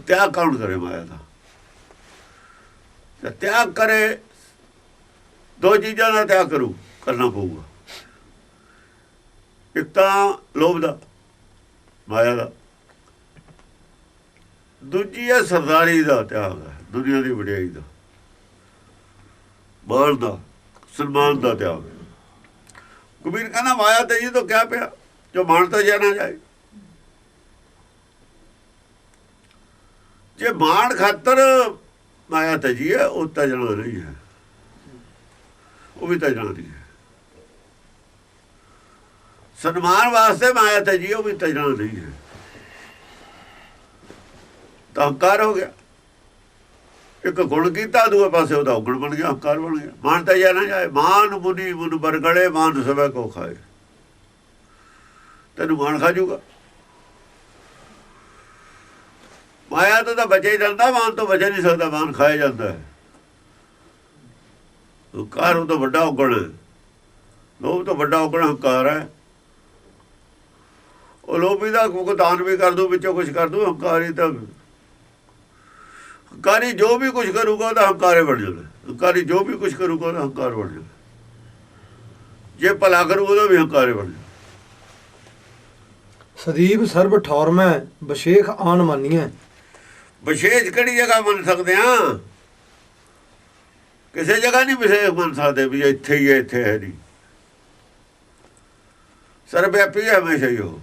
ਤਿਆਗ ਕੌਣ ਕਰੇ ਮਾਇਆ ਦਾ ਜੇ ਤਿਆਗ ਕਰੇ ਦੋ ਚੀਜ਼ਾਂ ਦਾ ਤਿਆਗ ਕਰੂ ਕਰਨਾ ਪਊਗਾ ਇੱਕ ਤਾਂ ਲੋਭ ਦਾ ਮਾਇਆ ਦਾ ਦੂਜੀ ਹੈ ਸਰਦਾਰੀ ਦਾ ਤਿਆਗ ਹੈ ਦੁਨੀਆ ਦੀ ਵਡਿਆਈ ਦਾ ਮਾਣ ਦਾ ਸਨਮਾਨ ਦਾ ਤਿਆਗ ਕਬੀਰ ਕਹਿੰਦਾ ਮਾਇਆ ਤੇ ਜੀ ਤੋਂ ਕਿਆ ਪਿਆ ਜੋ ਮਾਣ ਤਾਂ ਜਾਣਾ ਜਾਏ ਜੇ ਮਾਣ ਖਾਤਰ ਮਾਇਆ ਤਜੀ ਹੈ, ਉਹ ਤਾਂ ਜਾਣਾ ਨਹੀਂ ਹੈ। ਉਹ ਵੀ ਤਾਂ ਜਾਣਾ ਨਹੀਂ ਹੈ। ਸਨਮਾਨ ਵਾਸਤੇ ਮਾਇਆ ਤਜੀ ਉਹ ਵੀ ਤਾਂ ਜਾਣਾ ਨਹੀਂ ਹੈ। ਤਾਂ ਹੰਕਾਰ ਹੋ ਗਿਆ। ਇੱਕ ਗੁਣ ਕੀਤਾ, ਦੂਏ ਪਾਸੇ ਉਹਦਾ ਔਗਣ ਬਣ ਗਿਆ, ਹੰਕਾਰ ਬਣ ਗਿਆ। ਮਾਨ ਤਾਂ ਜਾਣਾ ਜਾਏ ਮਾਨ ਮੁਨੀ ਮੁਨ ਬਰਗੜੇ ਮਾਨ ਸਵੇ ਕੋ ਖਾਏ। ਤੈਨੂੰ ਮਾਨ ਖਾ ਜਾਊਗਾ ਮਾਇਆ ਤੋਂ ਤਾਂ ਬਚੇ ਜਾਂਦਾ ਮਾਨ ਤੋਂ ਬਚ ਨਹੀਂ ਸਕਦਾ ਮਾਨ ਖਾਇਆ ਜਾਂਦਾ ਹੈ। ਹੰਕਾਰ ਉਹ ਤੋਂ ਵੱਡਾ ਔਗਣ ਹੈ। ਲੋਭ ਤੋਂ ਵੱਡਾ ਔਗਣ, ਹੰਕਾਰ ਹੈ। ਉਹ ਲੋਭੀ ਦਾ ਦਾਨ ਵੀ ਕਰ ਦੂ ਵਿੱਚੋਂ ਕੁਝ ਕਰ ਦੂ ਹੰਕਾਰੀ ਤਾਂ ਹੰਕਾਰੀ ਜੋ ਵੀ ਕੁਝ ਕਰੂਗਾ, ਉਹਦਾ ਹੰਕਾਰੇ ਬਣ ਜਾਣਾ ਹੰਕਾਰੀ ਜੋ ਵੀ ਕੁਝ ਕਰੂਗਾ, ਉਹਦਾ ਹੰਕਾਰ ਬਣ ਜਾਣਾ ਜੇ ਭਲਾ ਕਰੂਗਾ ਉਹਦਾ ਵੀ ਹੰਕਾਰੇ ਬਣ ਜਾਣਾ ਸਦੀਪ ਸਰਬ ਠੌਰ ਮੈਂ ਬਸ਼ੇਖ ਆਨ ਮਾਨੀਐ। ਵਿਸ਼ੇਸ਼ ਕਿਹੜੀ ਜਗ੍ਹਾ ਮੰਨ ਸਕਦੇ ਆ ਕਿਸੇ ਜਗ੍ਹਾ ਨਹੀਂ ਵਿਸ਼ੇਸ਼ ਮੰਨ ਸਕਦੇ ਵੀ ਇੱਥੇ ਹੀ ਹੈ, ਇੱਥੇ ਹੈ ਨਹੀਂ। ਸਰਵਿਆਪੀ ਹੈ ਹਮੇਸ਼ਾ ਹੀ ਉਹ।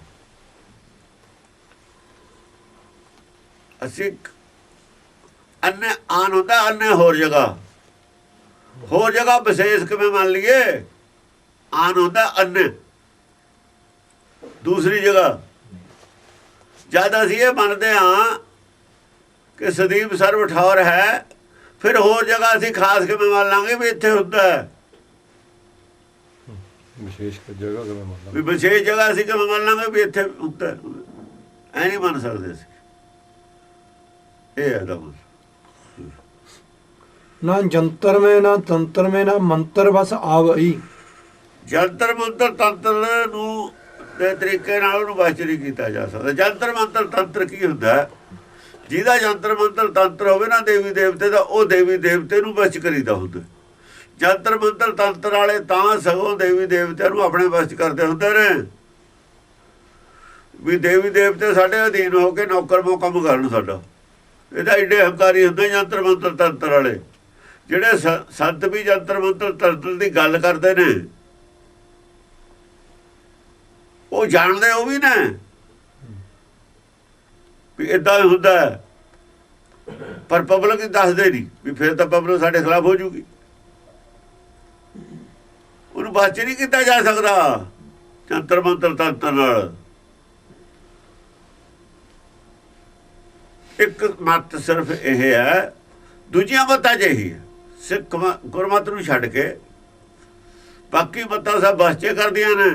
ਅਸੀਂ ਅੰਨੇ ਆਨ ਹੁੰਦਾ ਅੰਨੇ ਹੋਰ ਜਗ੍ਹਾ। ਹੋਰ ਜਗ੍ਹਾ ਵਿਸ਼ੇਸ਼ ਕਿਵੇਂ ਮੰਨ ਲਈਏ? ਆਨ ਹੁੰਦਾ ਅੰਨੇ ਦੂਸਰੀ ਜਗ੍ਹਾ। ਜਦ ਅਸੀਂ ਇਹ ਮੰਨਦੇ ਹਾਂ ਕਿ ਸਦੀਪ ਸਰਵ ਠੌਰ ਹੈ ਫਿਰ ਹੋਰ ਜਗ੍ਹਾ ਅਸੀਂ ਖਾਸ ਕਿਵੇਂ ਮੰਨ ਲਾਂਗੇ ਵੀ ਇੱਥੇ ਹੁੰਦਾ ਹੈ? ਵਿਸ਼ੇਸ਼ ਜਗ੍ਹਾ ਕਿਵੇਂ ਮੰਨਦਾ ਵੀ ਵਿਸ਼ੇਸ਼ ਜਗ੍ਹਾ ਅਸੀਂ ਕਿਵੇਂ ਮੰਨ ਲਾਂਗੇ ਵੀ ਇੱਥੇ ਹੁੰਦਾ। ਐ ਨਹੀਂ ਮੰਨ ਸਕਦੇ ਅਸੀਂ। ਇਹ ਹੈ ਦਮ ਨਾ ਜੰਤਰ ਮੈਂ ਨਾ ਤੰਤਰ ਮੈਂ ਨਾ ਮੰਤਰ ਬਸ ਆਵਈ। ਜੰਤਰ ਮੰਤਰ ਤੰਤਰ ਨੂੰ ਦੇ ਤਰੀਕੇ ਨਾਲ ਉਹਨੂੰ ਨਹੀਂ ਕੀਤਾ ਜਾ ਸਕਦਾ। ਜੰਤਰ ਮੰਤਰ ਤੰਤਰ ਕੀ ਹੁੰਦਾ ਹੈ? ਜਿਹਦਾ ਜੰਤਰ ਮੰਤਰ ਤੰਤਰ ਹੋਵੇ ਨਾ ਦੇਵੀ ਦੇਵਤੇ ਦਾ, ਉਹ ਦੇਵੀ ਦੇਵਤੇ ਨੂੰ ਬਚ ਕਰੀਦਾ ਹੁੰਦਾ। ਜੰਤਰ ਮੰਤਰ ਤੰਤਰ ਵਾਲੇ ਤਾਂ ਸਗੋਂ ਦੇਵੀ ਦੇਵਤਿਆਂ ਨੂੰ ਆਪਣੇ ਬਚ ਕਰਦੇ ਹੁੰਦੇ ਨੇ। ਵੀ ਦੇਵੀ ਦੇਵਤੇ ਸਾਡੇ ਅਧੀਨ ਹੋ ਕੇ ਨੌਕਰ ਮੋ ਕੰਮ ਕਰਨ ਸਾਡਾ। ਇਹਦਾ ਏਡੇ ਹੰਕਾਰੀ ਹੁੰਦੇ ਜੰਤਰ ਮੰਤਰ ਤੰਤਰ ਵਾਲੇ। ਜਿਹੜੇ ਸ- ਸੰਤ ਵੀ ਜੰਤਰ ਮੰਤਰ ਤੰਤਰ ਦੀ ਗੱਲ ਕਰਦੇ ਨੇ। ਉਹ ਜਾਣਦੇ ਉਹ ਵੀ ਨੇ। ਵੀ ਇਦਾਂ ਹੁੰਦਾ ਹੈ। ਪਰ ਪਬਲਿਕ ਦੱਸਦੇ ਨਹੀਂ ਵੀ ਫਿਰ ਤਾਂ ਪਬਲਿਕ ਸਾਡੇ ਖਿਲਾਫ ਹੋ ਜੂਗੀ। ਉਹਨੂੰ ਬਾਤ ਨਹੀਂ ਕੀਤਾ ਜਾ ਸਕਦਾ। ਜੰਤਰ ਮੰਤਰ ਤੰਤਰ ਨਾਲ। ਇੱਕ ਮਤ ਸਿਰਫ ਇਹ ਹੈ, ਦੂਜੀਆਂ ਮਤਾਂ ਜਿਹੀ ਹੈ। ਸਿੱਖ ਗੁਰਮਤ ਨੂੰ ਛੱਡ ਕੇ ਬਾਕੀ ਮਤਾਂ ਸਭ ਬਸਚੇ ਕਰਦੀਆਂ ਨੇ।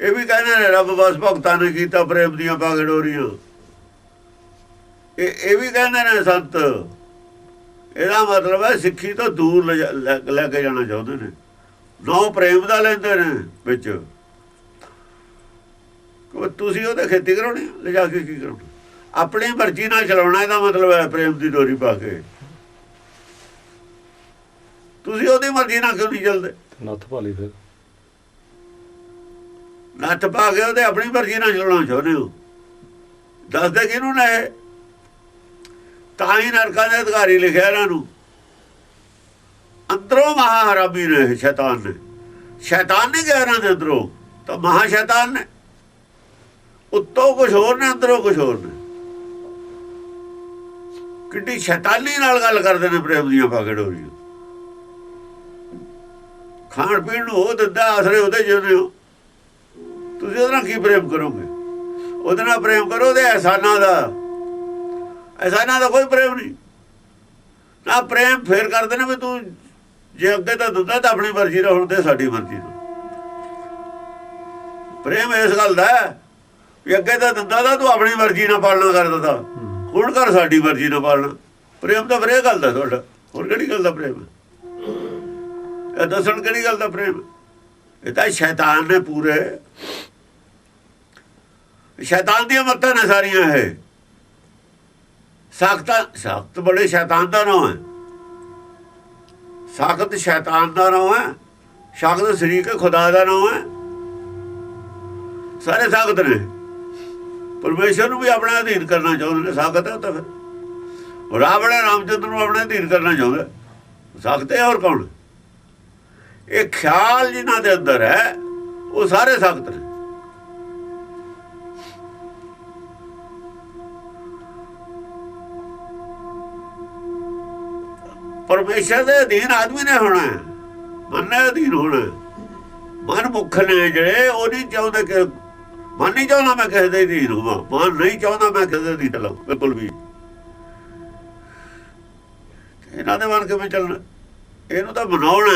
ਇਹ ਵੀ ਕਹਿੰਦੇ ਨੇ, ਰੱਬ ਬਸ ਭਗਤਾਂ ਨੇ ਕੀਤਾ ਪ੍ਰੇਮ ਦੀਆਂ ਪਾਗੜੋਰੀਆਂ ਇਹ ਇਹ ਵੀ ਕਹਿੰਦੇ ਨੇ ਸੰਤ। ਇਹਦਾ ਮਤਲਬ ਹੈ ਸਿੱਖੀ ਤੋਂ ਦੂਰ ਲੈ ਕੇ ਜਾਣਾ ਚਾਹੁੰਦੇ ਨੇ। ਨੌ ਪ੍ਰੇਮ ਦਾ ਲੈਂਦੇ ਨੇ ਵਿੱਚ। ਉਹ ਤੁਸੀਂ ਉਹਦੇ ਖੇਤੀ ਕਰਾਉਣੀ ਲਿਜਾ ਕੇ ਕੀ ਕਰਾਉਣਾ? ਆਪਣੀ ਮਰਜ਼ੀ ਨਾਲ ਚਲਾਉਣਾ, ਇਹਦਾ ਮਤਲਬ ਹੈ ਪ੍ਰੇਮ ਦੀ ਡੋਰੀ ਪਾ ਕੇ। ਤੁਸੀਂ ਉਹਦੀ ਮਰਜ਼ੀ ਨਾਲ ਕਿਉਂ ਨਹੀਂ ਚੱਲਦੇ? ਨੱਥ ਭਾਲੀ ਫਿਰ। ਨੱਥ ਪਾ ਕੇ ਉਹਦੇ ਆਪਣੀ ਮਰਜ਼ੀ ਨਾਲ ਚਲਾਉਣਾ ਚਾਹੁੰਦੇ ਹੋ। ਦੱਸਦੇ ਕਿਹਨੂੰ ਨੇ ਇਹ? ਤਾਂ ਹੀ ਨਰਕਾਂ ਦੇ ਅਧਿਕਾਰੀ ਲਿਖਿਆ ਇਹਨਾਂ ਨੂੰ। ਅੰਦਰੋਂ ਮਹਾ ਹਰਾਮੀ ਨੇ ਇਹ ਸ਼ੈਤਾਨ ਨੇ। ਸ਼ੈਤਾਨ ਨਹੀਂ ਗਿਆ ਇਹਨਾਂ ਦੇ ਅੰਦਰੋਂ? ਤਾਂ ਮਹਾ ਸ਼ੈਤਾਨ ਨੇ। ਉੱਤੋਂ ਕੁਝ ਹੋਰ ਨੇ, ਅੰਦਰੋਂ ਕੁਝ ਹੋਰ ਨੇ। ਕਿੱਡੀ ਸ਼ੈਤਾਨੀ ਨਾਲ ਗੱਲ ਕਰਦੇ ਨੇ ਪ੍ਰੇਮ ਦੀਆਂ ਪਾਗੜੋਰੀਆਂ ਖਾਣ ਪੀਣ ਨੂੰ ਉਹ ਦਿੰਦਾ, ਆਸਰੇ ਉਹਦੇ ਜਿਉਂਦੇ ਹੋ। ਤੁਸੀਂ ਉਹਦੇ ਨਾਲ ਕੀ ਪ੍ਰੇਮ ਕਰੋਗੇ? ਉਹਦੇ ਨਾਲ ਪ੍ਰੇਮ ਕਰੋ ਉਹਦੇ ਅਹਿਸਾਨਾਂ ਦਾ ਅਹਿਸਾਨਾਂ ਦਾ ਕੋਈ ਪ੍ਰੇਮ ਨਹੀਂ। ਨਾ ਪ੍ਰੇਮ ਫੇਰ ਕਰਦੇ ਨੇ ਵੀ ਤੂੰ ਜੇ ਅੱਗੇ ਤਾਂ ਦੁੱਧਾ ਤਾਂ ਆਪਣੀ ਮਰਜ਼ੀ ਨਾਲ ਹੁਣ ਤੇ ਸਾਡੀ ਮਰਜ਼ੀ ਨਾਲ। ਪ੍ਰੇਮ ਇਸ ਗੱਲ ਦਾ ਵੀ ਅੱਗੇ ਤਾਂ ਦਿੰਦਾ ਤਾਂ ਤੂੰ ਆਪਣੀ ਮਰਜ਼ੀ ਨਾਲ ਪਾਲਣਾ ਕਰਦਾ ਤਾ। ਹੁਣ ਕਰ ਸਾਡੀ ਮਰਜ਼ੀ ਨਾਲ ਪਾਲਣਾ? ਪ੍ਰੇਮ ਤਾਂ ਫਿਰ ਇਹ ਗੱਲ ਦਾ ਤੁਹਾਡਾ। ਹੋਰ ਕਿਹੜੀ ਗੱਲ ਦਾ ਪ੍ਰੇਮ ਹੈ? ਇਹ ਦੱਸਣ ਕਿਹੜੀ ਗੱਲ ਦਾ ਪ੍ਰੇਮ ਇਹ ਤਾਂ ਸ਼ੈਤਾਨ ਨੇ ਪੂਰੇ ਸ਼ੈਤਾਨ ਦੀਆਂ ਮੱਤਾਂ ਨੇ ਸਾਰੀਆਂ ਇਹ। ਸਖਤ ਸਖਤ ਬੜੇ ਸ਼ੈਤਾਨ ਦਾ ਨਾਮ ਹੈ। ਸਖਤ ਸ਼ੈਤਾਨ ਦਾ ਨਾਮ ਹੈ। ਸ਼ਖਤ ਸ਼ਰੀਕ ਖੁਦਾ ਦਾ ਨਾਮ ਹੈ। ਸਾਰੇ ਸਖਤ ਨੇ। ਪਰਮੇਸ਼ਰ ਨੂੰ ਵੀ ਆਪਣਾ ਅਧੀਨ ਕਰਨਾ ਚਾਹੁੰਦੇ ਨੇ। ਸਾਖਤ ਹੈ ਤਾਂ ਫਿਰ। ਰਾਵਣ ਰਾਮਚੰਦਰ ਨੂੰ ਆਪਣਾ ਅਧੀਨ ਕਰਨਾ ਚਾਹੁੰਦਾ। ਸਖਤ ਹੈ ਹੋਰ ਕੌਣ? ਇਹ ਖਿਆਲ ਜਿਨ੍ਹਾਂ ਦੇ ਅੰਦਰ ਹੈ, ਉਹ ਸਾਰੇ ਸਖਤ ਨੇ। ਪਰਮੇਸ਼ਰ ਦੇ ਅਧੀਨ ਆਦਮੀ ਨੇ ਹੋਣਾ ਹੈ। ਮਨ ਦੇ ਅਧੀਨ ਹੋਣਾ ਮਨ ਮੁੱਖ ਨੇ ਜਿਹੜੇ, ਉਹ ਨਹੀਂ ਚਾਹੁੰਦੇ ਕਿ ਮਨ ਨਹੀਂ ਚਾਹੁੰਦਾ ਮੈਂ ਕਿਸੇ ਦੇ ਅਧੀਨ ਹੋਵਾਂ। ਮਨ ਨਹੀਂ ਚਾਹੁੰਦਾ ਮੈਂ ਕਿਸੇ ਦੇ ਅਧੀਨ ਬਿਲਕੁਲ ਵੀ। ਇਹਨਾਂ ਦੇ ਮਨ ਕਿਵੇਂ ਚੱਲਣਾ? ਇਹਨੂੰ ਤਾਂ ਬਣਾਉਣਾ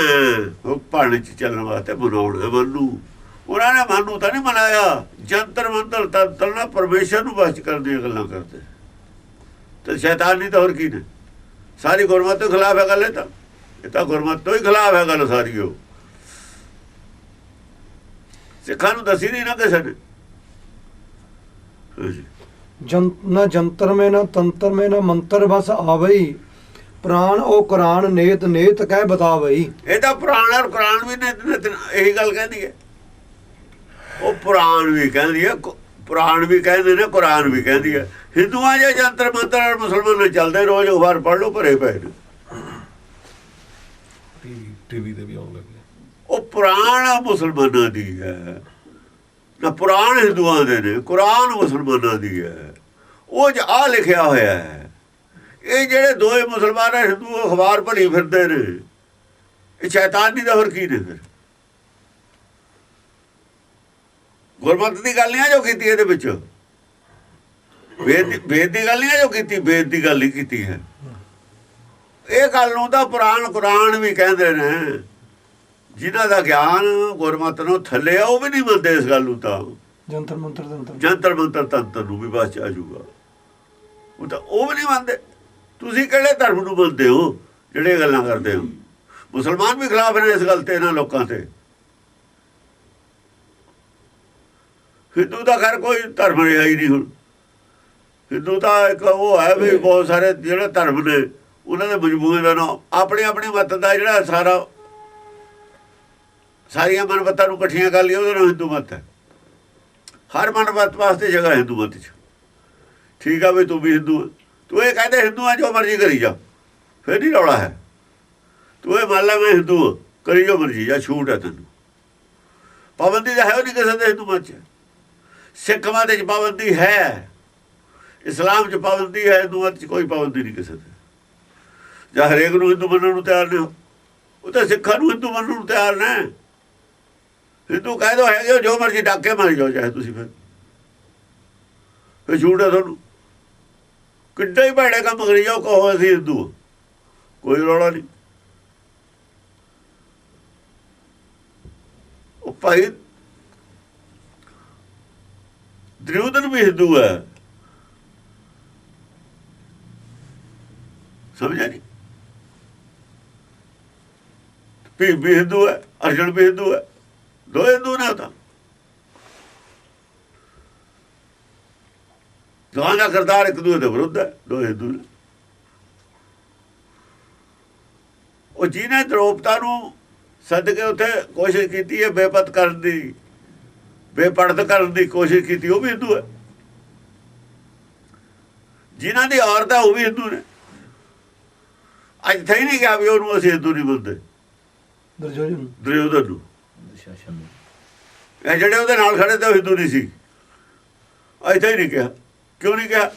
ਉਹ ਪਾਣੀ ਚ ਚੱਲਣ ਵਾਸਤੇ ਬਣਾਉਣਾ ਮਨ ਨੂੰ। ਉਹਨਾਂ ਨੇ ਮਨ ਨੂੰ ਤਾਂ ਨਹੀਂ ਮਨਾਇਆ। ਜੰਤਰ ਮੰਤਰ ਤੰਤਰ ਨਾਲ ਪਰਮੇਸ਼ਰ ਨੂੰ ਬਸ ਕਰਨ ਦੀਆਂ ਗੱਲਾਂ ਕਰਦੇ। ਤੇ ਸ਼ੈਤਾਨ ਨਹੀਂ ਤਾਂ ਹੋਰ ਕੀ ਨੇ? ਸਾਰੀ ਗੁਰਮਤ ਤੋਂ ਖਿਲਾਫ ਹੈ ਗੱਲ ਇਹ ਤਾਂ। ਇਹ ਤਾਂ ਗੁਰਮਤ ਤੋਂ ਹੀ ਖਿਲਾਫ ਹੈ ਗੱਲ ਸਾਰੀ ਉਹ। ਸਿੱਖਾਂ ਨੂੰ ਦੱਸੀ ਨਹੀਂ ਨਾ ਕਿਸੇ ਨੇ। ਨਾ ਜੰਤਰ ਮੈਂ ਨਾ ਤੰਤਰ ਮੈਂ ਨਾ ਮੰਤਰ ਬਸ ਆਵਈ। ਪ੍ਰਾਣ ਉਹ ਕੁਰਾਨ ਨੇਤ ਨੇਤ ਕਹਿ ਬਤਾਵਈ। ਇਹ ਤਾਂ ਪੁਰਾਣ ਔਰ ਕੁਰਾਨ ਵੀ ਨੇ ਇਹੀ ਗੱਲ ਕਹਿੰਦੀ ਹੈ। ਉਹ ਪੁਰਾਣ ਵੀ ਕਹਿੰਦੀ ਹੈ ਪੁਰਾਣ ਵੀ ਕਹਿੰਦੇ ਨੇ ਕੁਰਾਨ ਵੀ ਕਹਿੰਦੀ ਹੈ। ਹਿੰਦੂਆਂ ਜੇ ਜੰਤਰ ਮੰਤਰ ਮੁਸਲਮਾਨ ਚੱਲਦੇ ਰੋਜ਼ ਅਖਬਾਰ ਪੜ੍ਹ ਲਓ ਭਰੇ ਪਏ ਨੇ। ਟੀਵੀ ਤੇ ਵੀ ਆਉਣ ਲੱਗੇ ਉਹ ਪੁਰਾਣ ਮੁਸਲਮਾਨਾਂ ਦੀ ਹੈ। ਨਾ ਪੁਰਾਣ ਹਿੰਦੂਆਂ ਦੇ ਨੇ ਕੁਰਾਨ ਮੁਸਲਮਾਨਾਂ ਦੀ ਹੈ। ਉਹ ਜ ਆ ਲਿਖਿਆ ਹੋਇਆ ਹੈ। ਇਹ ਜਿਹੜੇ ਦੋਏ ਮੁਸਲਮਾਨ ਹਿੰਦੂ ਅਖਬਾਰ ਭਰੀ ਫਿਰਦੇ ਨੇ। ਇਹ ਸ਼ੈਤਾਨੀ ਦਾ ਹੋਰ ਕੀ ਨੇ ਫਿਰ? ਗੁਰਮਤਿ ਦੀ ਗੱਲ ਨਹੀਂ ਆ ਜੋ ਕੀਤੀ ਇਹਦੇ ਵਿੱਚ? ਵੇਦ ਦੀ- ਵੇਦ ਦੀ ਗੱਲ ਨਹੀਂ ਆ ਜੋ ਕੀਤੀ? ਵੇਦ ਦੀ ਗੱਲ ਹੀ ਕੀਤੀ ਹੈ। ਇਹ ਗੱਲ ਨੂੰ ਤਾਂ ਪੁਰਾਣ ਕੁਰਾਨ ਵੀ ਕਹਿੰਦੇ ਨੇ। ਜਿਨ੍ਹਾਂ ਦਾ ਗਿਆਨ ਗੁਰਮਤਿ ਨੂੰ ਥੱਲੇ ਆ ਉਹ ਵੀ ਨਹੀਂ ਮੰਨਦੇ ਇਸ ਗੱਲ ਨੂੰ ਤਾਂ। ਜੰਤਰ ਮੰਤਰ ਤੰਤਰ। ਜੰਤਰ ਮੰਤਰ ਤੰਤਰ ਨੂੰ ਵੀ ਬਾਅਦ ਚ ਆ ਜਾਊਗਾ। ਉਹ ਤਾਂ ਉਹ ਵੀ ਨਹੀਂ ਮੰਨਦੇ। ਤੁਸੀਂ ਕਿਹੜੇ ਧਰਮ ਨੂੰ ਮੰਨਦੇ ਹੋ? ਜਿਹੜੇ ਗੱਲਾਂ ਕਰਦੇ ਹੋ। ਮੁਸਲਮਾਨ ਵੀ ਖਿਲਾਫ ਨੇ ਇਸ ਗੱਲ ਤੇ ਇਹਨਾਂ ਲੋਕਾਂ ਤੇ। ਹਿੰਦੂ ਦਾ ਖੈਰ ਕੋਈ ਧਰਮ ਰਿਹਾ ਹੀ ਨਹੀਂ ਹੁਣ। ਹਿੰਦੂ ਤਾਂ ਇੱਕ ਉਹ ਹੈ ਵੀ ਬਹੁਤ ਸਾਰੇ ਜਿਹੜੇ ਧਰਮ ਨੇ, ਉਹਨਾਂ ਦੇ ਮਜਮੂਏ ਦਾ ਨਾਮ ਆਪਣੇ ਆਪਣੇ ਮਤ ਦਾ ਜਿਹੜਾ ਸਾਰਾ ਸਾਰੀਆਂ ਮਨਮਤਾਂ ਨੂੰ ਇਕੱਠੀਆਂ ਕਰ ਲਈਆਂ, ਉਹਦੇ ਨਾਲ ਹਿੰਦੂ ਮਤ ਹੈ। ਹਰ ਮਨਮਤ ਵਾਸਤੇ ਜਗ੍ਹਾ ਹਿੰਦੂ ਮਤ 'ਚ। ਠੀਕ ਆ ਵੀ ਤੂੰ ਵੀ ਹਿੰਦੂ ਹੈ। ਤੂੰ ਇਹ ਕਹਿੰਦੇ ਹਿੰਦੂ ਆ, ਜੋ ਮਰਜ਼ੀ ਕਰੀ ਜਾ। ਫਿਰ ਨਹੀਂ ਰੌਲਾ ਹੈ। ਤੂੰ ਇਹ ਮੰਨ ਲੈ ਮੈਂ ਹਿੰਦੂ ਕਰੀ ਜੋ ਮਰਜ਼ੀ ਜਾਂ ਛੂਟ ਹੈ ਤੈਨੂੰ। ਪਾਬੰਦੀ ਤਾਂ ਹੈ ਉਹ ਨਹੀਂ ਕਿਸੇ ਦੇ ਹਿੰਦੂ ਮਤ 'ਚ। ਸਿੱਖ ਮਤ ਵਿੱਚ ਪਾਬੰਦੀ ਹੈ। ਇਸਲਾਮ 'ਚ ਪਾਬੰਦੀ ਹੈ ਹਿੰਦੂ ਮਤ 'ਚ ਕੋਈ ਪਾਬੰਦੀ ਨਹੀਂ ਕਿਸੇ ਤੇ। ਜਾਂ ਹਰੇਕ ਨੂੰ ਹਿੰਦੂ ਮੰਨਣ ਨੂੰ ਤਿਆਰ ਨੇ। ਉਹ ਤਾਂ ਸਿੱਖਾਂ ਨੂੰ ਹਿੰਦੂ ਮੰਨਣ ਨੂੰ ਤਿਆਰ ਨੇ। ਹਿੰਦੂ ਕਹਿ ਦੋ ਹੈਗੇ ਹੋ, ਜੋ ਮਰਜ਼ੀ ਡਾਕੇ ਮਾਰ ਜਾਓ ਚਾਹੇ ਤੁਸੀਂ ਫਿਰ। ਫਿਰ ਝੂਠ ਤੁਹਾਨੂੰ। ਕਿੱਡਾ ਹੀ ਭੈੜੇ ਕੰਮ ਕਰੀ ਜਾਓ ਕਹੋ ਅਸੀਂ ਹਿੰਦੂ ਕੋਈ ਰੌਲਾ ਨਹੀਂ। ਉਹ ਭਾਈ ਦ੍ਰਿਉਦਨ ਵੀ ਹਿੰਦੂ ਹੈ। ਸਮਝਿਆ ਨਹੀਂ? ਭੀਮ ਵੀ ਹਿੰਦੂ ਹੈ, ਅਰਜਨ ਵੀ ਹਿੰਦੂ ਹੈ ਦੋ ਹਿੰਦੂ ਨੇ ਤਾਂ। ਦੋਹਾਂ ਦਾ ਕਰਤਾਰ ਇੱਕ ਦੂਜੇ ਦੇ ਵਿਰੁੱਧ ਹੈ ਦੋ ਹਿੰਦੂ ਨੇ। ਉਹ ਜਿਹਨੇ ਦ੍ਰੋਪਤਾ ਨੂੰ ਸੱਦ ਕੇ ਉੱਥੇ ਕੋਸ਼ਿਸ਼ ਕੀਤੀ ਹੈ ਬੇਪਤ ਕਰਨ ਦੀ ਬੇਪੜਦ ਕਰਨ ਦੀ ਕੋਸ਼ਿਸ਼ ਕੀਤੀ ਉਹ ਵੀ ਹਿੰਦੂ ਹੈ। ਜਿਨ੍ਹਾਂ ਦੀ ਔਰਤ ਹੈ ਉਹ ਵੀ ਹਿੰਦੂ ਨੇ। ਅੱਜ ਥਈ ਨਹੀਂ ਗਿਆ ਵੀ ਉਹਨੂੰ ਅਸੀਂ ਹਿੰਦੂ ਨਹੀਂ ਮੰਨਦੇ। ਦਰਜੋਜਨ ਦੁਰਯੋਧਨ ਨੂੰ। ਇਹ ਜਿਹੜੇ ਉਹਦੇ ਨਾਲ ਖੜੇ ਤੇ ਉਹ ਹਿੰਦੂ ਨਹੀਂ ਸੀ। ਇੱਥੇ ਹੀ ਨਹੀਂ ਕਿਹਾ ਕਿਉਂ ਨਹੀਂ ਕਿਹਾ